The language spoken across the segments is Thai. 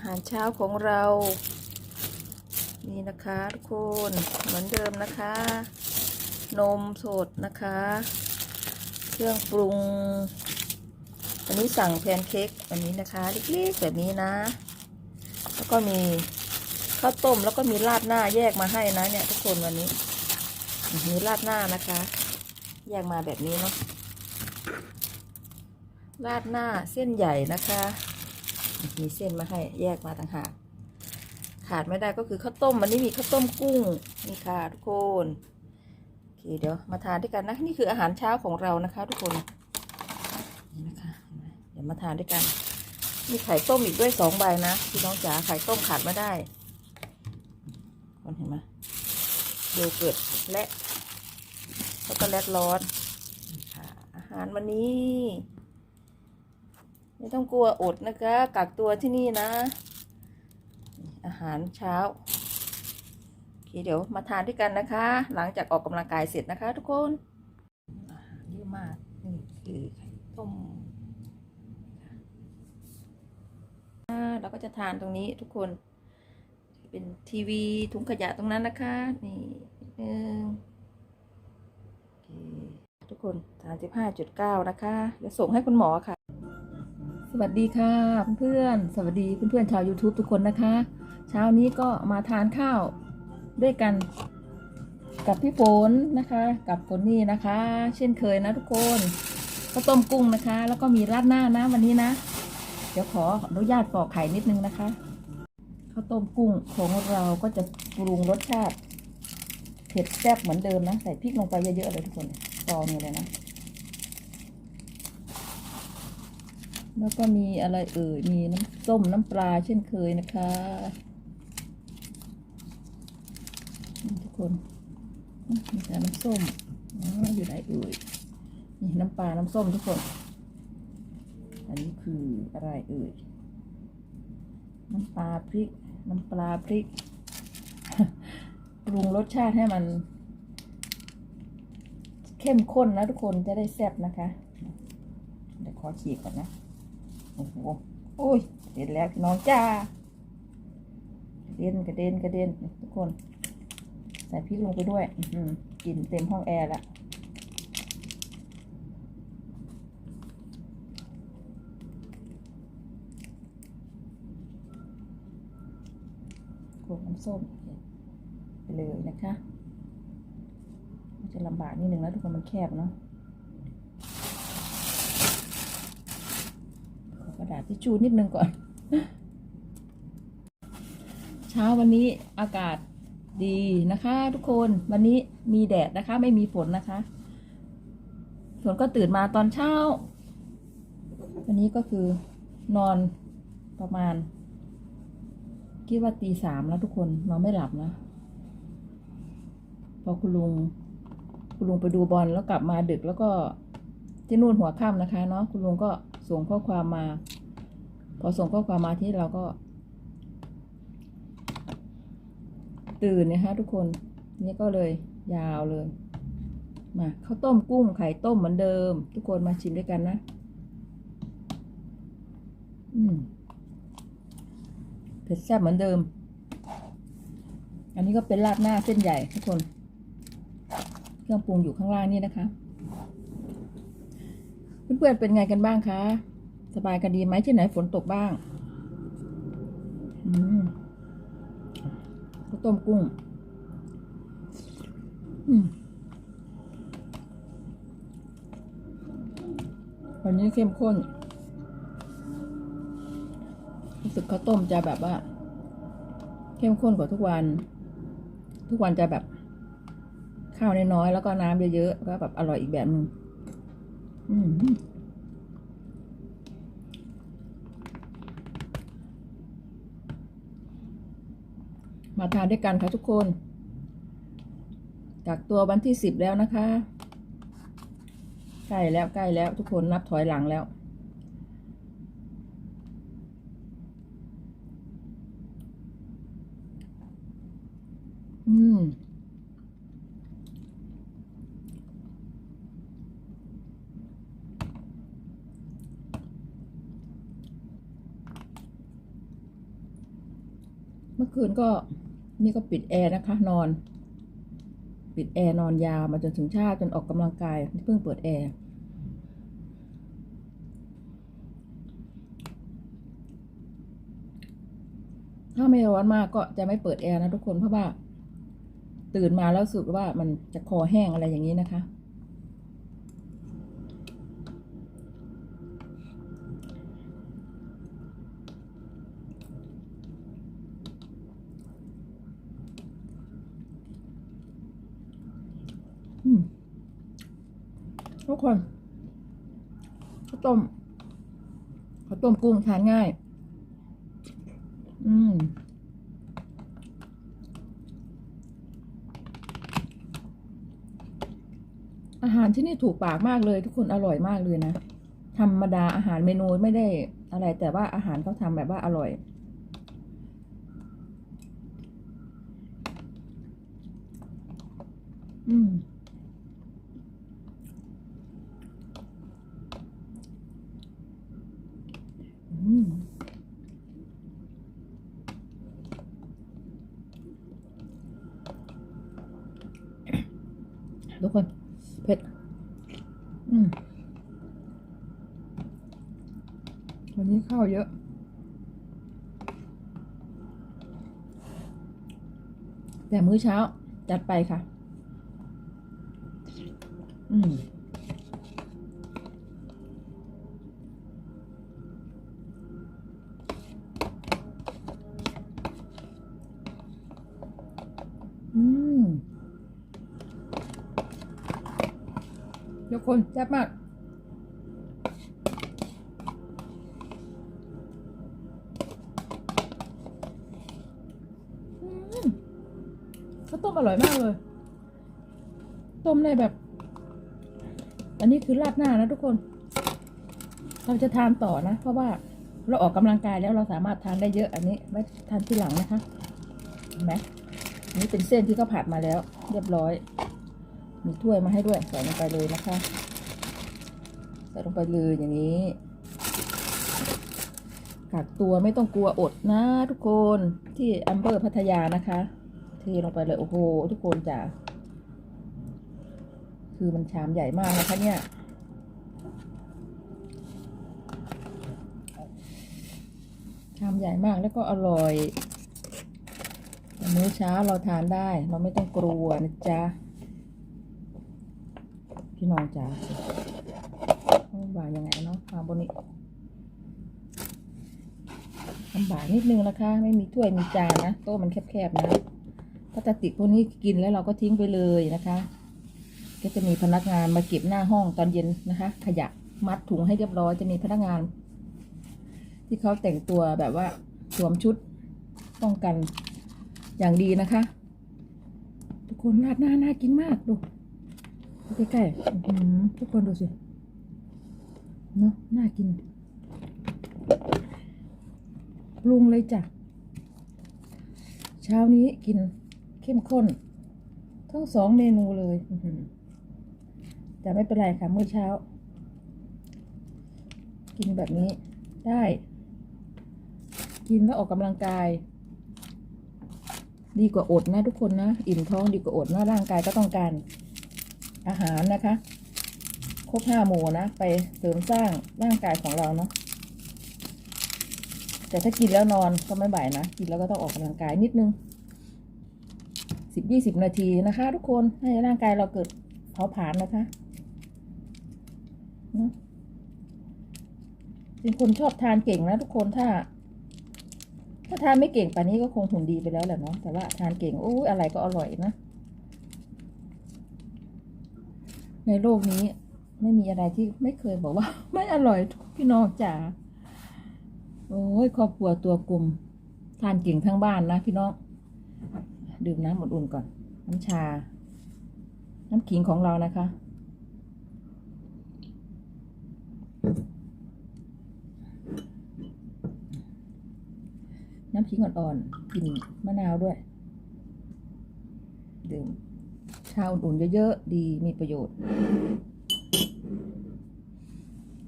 อาหารเช้าของเรา นี่นะคะทุกคนเหมือนเดิมนะคะ นมสดนะคะ เครื่องปรุง อันนี้สั่งแพนเค้กอันนี้นะคะเล็กๆแบบนี้นะ แล้วก็มีข้าวต้มแล้วก็มีราดหน้าแยกมาให้นะเนี่ยทุกคนวันนี้มีราดหน้านะคะ แยกมาแบบนี้เนาะราดหน้าเส้นใหญ่นะคะ มีเส้นมาให้แยกมาต่างหากขาดไม่ได้ก็คือข้าวต้มวันนี้มีข้าวต้มกุ้งนี่ค่ะทุกคนโอเคเดี๋ยวมาทานด้วยกันนะนี่คืออาหารเช้าของเรานะคะ ทุกคนนี่นะคะเดี๋ยวมาทานด้วยกัน มีไข่ต้มอีกด้วยสองใบนะพี่น้องจ๋าไข่ต้มขาดไม่ได้คนเห็นไหมโยเกิร์ตและช็อกโกแลตร้อนอาหารวันนี้ ไม่ต้องกลัวอดนะคะกักตัวที่นี่นะ อาหารเช้าโอเคเดี๋ยวมาทานด้วยกันนะคะ หลังจากออกกำลังกายเสร็จนะคะ ทุกคนเยอะมากนี่คือไข่ต้มเราก็จะทานตรงนี้ทุกคน เป็นทีวีถุงขยะตรงนั้นนะคะ นี่นึงโอทุกคนสามสิบห้าจุดเก้านะคะจะส่งให้คุณหมอค่ะ วัสดีค่ะเพื่อนๆสวัสดีเพื่อนๆชาว YouTube ทุกคนนะคะ เช้านี้ก็มาทานข้าวด้วยกัน กับพี่ฝนนะคะ กับฝนนี่นะคะ เช่นเคยนะทุกคนข้าวต้มกุ้งนะคะ แล้วก็มีราดหน้านะวันนี้นะ เดี๋ยวขออนุญาตปอกไข่นิดนึงนะคะข้าวต้มกุ้งของเราก็จะปรุงรสชาติเผ็ดแซ่บเหมือนเดิมนะ ใส่พริกลงไปเยอะๆเลยทุกคนซองนี่เลยนะ แล้วก็มีอะไรเอ่ย มีน้ำส้มน้ำปลาเช่นเคยนะคะนี่ทุกคนมีแต่น้ำส้มอ๋ออยู่ไหนเอ่ยนี่น้ำปลา น้ำส้มทุกคน อันนี้คืออะไรเอ่ย น้ำปลาพริก น้ำปลาพริก ปรุงรสชาติให้มัน เข้มข้นนะทุกคนจะได้แซ่บนะคะ เดี๋ยวขอฉีกก่อนนะ โอ้โหโอ้ยเด็นแล้วน้องจ้าเด็นกระเด็นกระเด็นทุกคน ใส่พริกลงไปด้วยอื้อหือกลิ่นเต็มห้องแอร์ละกลวน้ำส้มไปเลยนะคะ จะลำบากนิดนึงนะทุกคนมันแคบเนาะ ขอก ระดาษทิชชู่นิดนึงก่อน เช้าวันนี้อากาศดีนะคะ ทุกคนวันนี้มีแดดนะคะ ไม่มีฝนนะคะฝนก็ตื่นมาตอนเช้า วันนี้ก็คือนอนประมาณคิดว่าตีสามแล้วทุกคนนอนไม่หลับนะ พอคุณลุงคุณลุงไปดูบอลแล้วกลับมาดึกแล้วก็ที่นู่นหัวค่ำนะคะเนาะคุณลุงก็ส่งข้อความมา พอส่งข้อความมาที่เราก็ ตื่นนะคะทุกคนนี่ก็เลยยาวเลย มาข้าวต้มกุ้งไข่ต้มเหมือนเดิม ทุกคนมาชิมด้วยกันนะ อืมเผ็ดแซ่บเหมือนเดิม อันนี้ก็เป็นราดหน้าเส้นใหญ่ทุกคน เครื่องปรุงอยู่ข้างล่างนี่นะคะ เพื่อนๆเป็นไงกันบ้างคะ สบายกันดีไหมที่ไหนฝนตกบ้าง อืมข้าวต้มกุ้ง อืมวันนี้เข้มข้น รู้สึกข้าวต้มจะแบบว่า เข้มข้นกว่าทุกวัน ทุกวันจะแบบข้าวน้อยๆแล้วก็น้ำเยอะๆก็แบบอร่อยอีกแบบหนึ่งอืม มาทานด้วยกันค่ะทุกคน กักตัววันที่สิบแล้วนะคะ ใกล้แล้วใกล้แล้วทุกคนนับถอยหลังแล้ว อืมเมื่อคืนก็ นี่ก็ปิดแอร์นะคะ นอน ปิดแอร์นอนยาวมาจนถึงชาติจนออกกำลังกายเพิ่งเปิดแอร์ถ้าไม่ร้อนมากก็จะไม่เปิดแอร์นะทุกคนเพราะว่า ตื่นมาแล้วรู้สึกว่ามันจะคอแห้งอะไรอย่างนี้นะคะ อืมทุ กคนข้าวต้มข้าวต้มกุ้งทานง่าย อืมอาหารที่นี่ถูกปากมากเลย ทุกคนอร่อยมากเลยนะธรรมดาอาหารเมนูไม่ได้อะไร แต่ว่าอาหารเขาทำแบบว่าอร่อย อืม อืม ทุกคน เผ็ด อืม วันนี้ข้าวเยอะ แต่มื้อเช้าจัดไปค่ะ อืมอืมทุกคนแซ่บมาก อืม ข้าวต้มอร่อยมากเลย ต้มในแบบ อันนี้คือราดหน้านะทุกคน เราจะทานต่อนะ เพราะว่าเราออกกำลังกายแล้วเราสามารถทานได้เยอะ อันนี้ไม่ทานที่หลังนะคะเห็นไหมนนี้เป็นเส้นที่เขาผัดมาแล้ว เรียบร้อย มีถ้วยมาให้ด้วยใส่ลงไปเลยนะคะใส่ลงไปเลยอย่างนี้กักตัวไม่ต้องกลัวอดนะทุกคนที่อำเภอร์พัทยานะคะ ลงไปเลย โอ้โห ทุกคนจ้ะคือมันชามใหญ่มากนะคะเนี่ยชามใหญ่มากแล้วก็อร่อยมื้อเช้าเราทานได้ เราไม่ต้องกลัวนะจ๊ะ พี่น้องจ๋าต้องวางยังไงเนาะวางบนนี้ลำบากนิดนึงนะคะ ไม่มีถ้วยมีจานนะ โต๊ะมันแคบๆนะาสติกพวกนี้กินแล้วเราก็ทิ้งไปเลยนะคะ ก็จะมีพนักงานมาเก็บหน้าห้องตอนเย็นนะคะ ขยะมัดถุงให้เรียบร้อยจะมีพนักงาน ที่เขาแต่งตัวแบบว่าสวมชุดป้องกันอย่างดีนะคะ ทุกคนราดหน้าน่ากินมากดูใกล้ๆทุกคนดูสิเนาะน่ากินปรุงเลยจ้ะเช้านี้กิน เข้มข้น ทั้งสองเมนูเลยแต่ไม่เป็นไรค่ะเมื้อเช้า กินแบบนี้ได้ กินแล้วออกกำลังกาย ดีกว่าอดนะทุกคนนะ อิ่มท้องดีกว่าอดนะร่างกายก็ต้องการอาหารนะคะ ครบห้าหมู่นะ ไปเสริมสร้างร่างกายของเราเนาะแต่ถ้ากินแล้วนอนก็ไม่บ่ายนะ กินแล้วก็ต้องออกกำลังกายนิดนึง สิบยี่สิบนาทีนะคะ ทุกคนให้ร่างกายเราเกิดเผาผลาญนะคะเนาะเป็นคนชอบทานเก่งนะทุกคนถ้า ถ้าทานไม่เก่งป่านนี้ก็คงหุ่นดีไปแล้วแหละเนาะแต่ว่าทานเก่งโอ้ยอะไรก็อร่อยนะ ในโลกนี้ไม่มีอะไรที่ไม่เคยบอกว่า ไม่อร่อยทุกพี่น้องจ๋าโอ้ยครอบครัวตัวกลุ่มทานเก่งทั้งบ้านนะพี่น้อง ดื่มน้ำอุ่นๆก่อน น้ำชา น้ำขิงของเรานะคะ น้ำขิงอ่อนๆกลิ่นมะนาวด้วย ดื่มชาอุ่นๆเยอะๆ ดีมีประโยชน์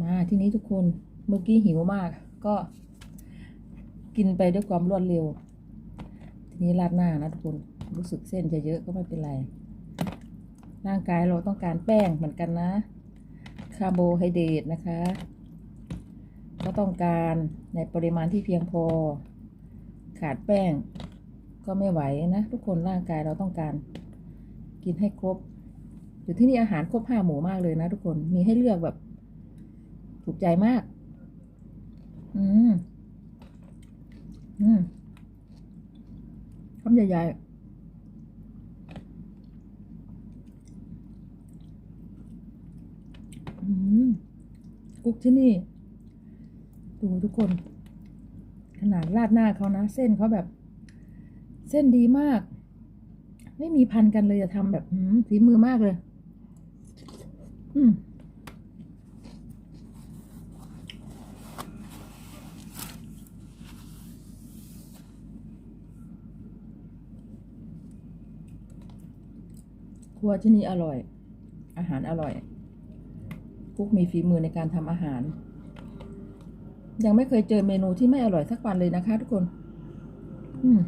มาที่นี้ทุกคนเมื่อกี้หิวมาก ก็กินไปด้วยความรวดเร็ว ทีนี้ราดหน้านะทุกคนรู้สึกเส้นจะเยอะก็ไม่เป็นไร ร่างกายเราต้องการแป้งเหมือนกันนะ คาร์โบไฮเดรตนะคะ ก็ต้องการในปริมาณที่เพียงพอ ขาดแป้งก็ไม่ไหวนะ ทุกคนร่างกายเราต้องการกินให้ครบอยู่ที่นี่อาหารครบห้าหมู่มากเลยนะทุกคนมีให้เลือกแบบ ถูกใจมาก อืม อืมำใหญ่ๆกุ๊กที่นี่ ดูทุกคน ขนาดราดหน้าเขานะ เส้นเขาแบบ เส้นดีมาก ไม่มีพันกันเลยจะทำแบบฝีมือมากเลย อืม ค รัวที่นี่อร่อย อาหารอร่อยกุ๊กมีฝีมือในการทำอาหาร ยังไม่เคยเจอเมนูที่ไม่อร่อยสักวันเลยนะคะ ทุกคน อืม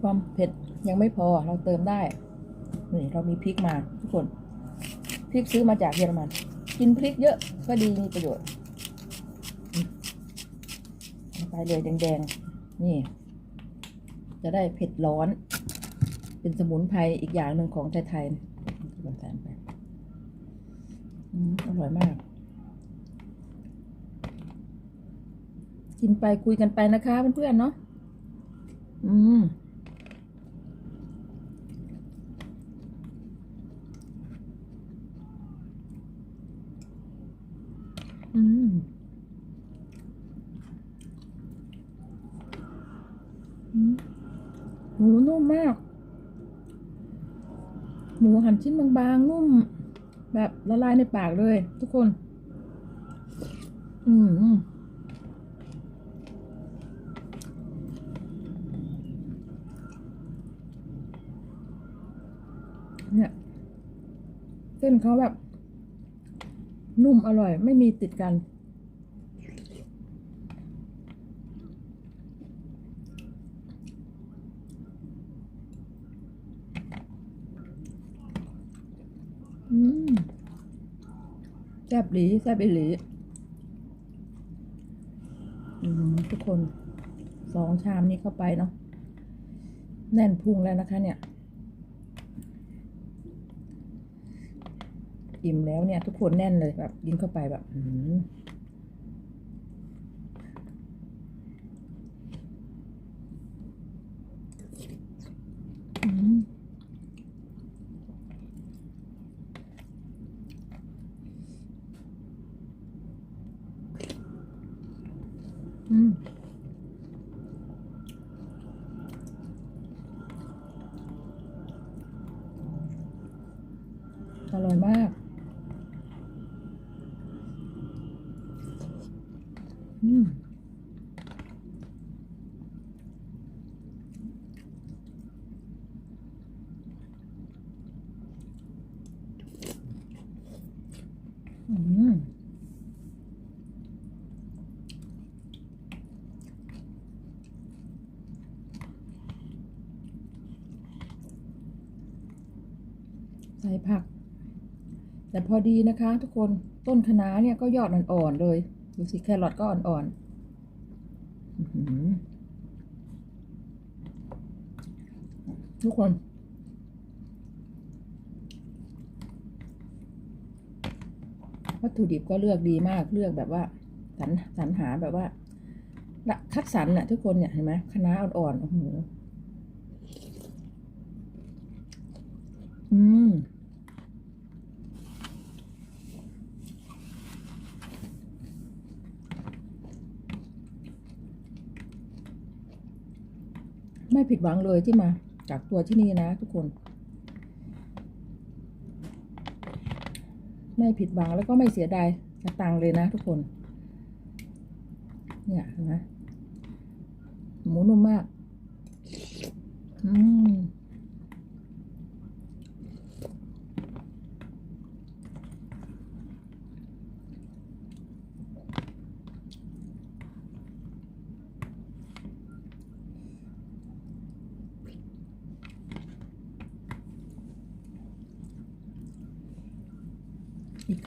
ความเผ็ดยังไม่พอเราเติมได้ นี่เรามีพริกมาทุกคน พริกซื้อมาจากเยอรมัน กินพริกเยอะก็ดีมีประโยชน์ เอาไปเลยแดงๆ นี่ จะได้เผ็ดร้อน เป็นสมุนไพรอีกอย่างหนึ่งของไทยๆลองใส่ไปอร่อยมาก กินไปคุยกันไปนะคะเพื่อนๆเนาะอืมอืม อืม หมูนุ่มมาก หมูหั่นชิ้นบางๆนุ่ม แบบละลายในปากเลย ทุกคน อืมอืมเนี่ย เส้นเขาแบบ นุ่มอร่อย ไม่มีติดกัน อืม แซ่บหลีแซ่บอีหลีทุกคนสองชามนี้เข้าไปเนาะแน่นพุงแล้วนะคะเนี่ย อิ่มแล้วเนี่ย ทุกคนแน่นเลยแบบกินเข้าไปแบบ อืม อืม น้อยมาก อืม อืม ใส่ผัก แต่พอดีนะคะ ทุกคนต้นคะน้าเนี่ยก็ยอดอ่อนๆเลย ดูสิแครอทก็อ่อนๆทุกคนวัตถุดิบก็เลือกดีมากเลือกแบบว่าสรรสรรหาแบบว่าละคัดสรรน่ะ ทุกคนเนี่ยเห็นไหมคะน้าอ่อนๆโอ้โหอืม ไม่ผิดหวังเลยที่มาจากตัวที่นี่นะทุกคน ไม่ผิดหวังแล้วก็ไม่เสียดายสตังเลยนะทุกคน เนี่ยนะหมหมูนุ่มมาก อืม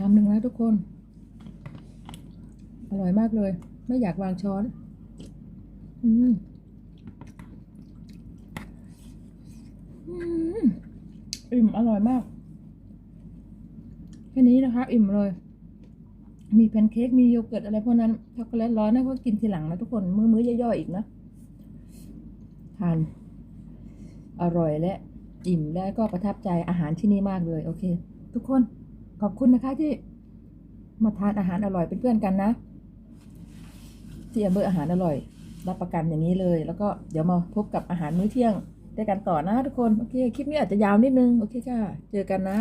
คำหนึ่งนะทุกคน อร่อยมากเลย ไม่อยากวางช้อน อืมอิ่มอร่อยมาก แค่นี้นะคะ อิ่มเลย มีแพนเค้กมีโยเกิร์ตอะไรพวกนั้นช็อกโกแลตร้อนนะก็กินทีหลังนะทุกคน มือมือย่อยๆอีกนะทานอร่อยและอิ่มและก็ประทับใจอาหารที่นี่มากเลย โอเค ทุกคน ขอบคุณนะคะที่มาทานอาหารอร่อยเป็นเพื่อนกันนะ ที่อำเภออาหารอร่อย รับประกันอย่างนี้เลย แล้วก็เดี๋ยวมาพบกับอาหารมื้อเที่ยงด้วยกันต่อนะทุกคน โอเค คลิปนี้อาจจะยาวนิดนึง โอเคค่ะ เจอกันนะ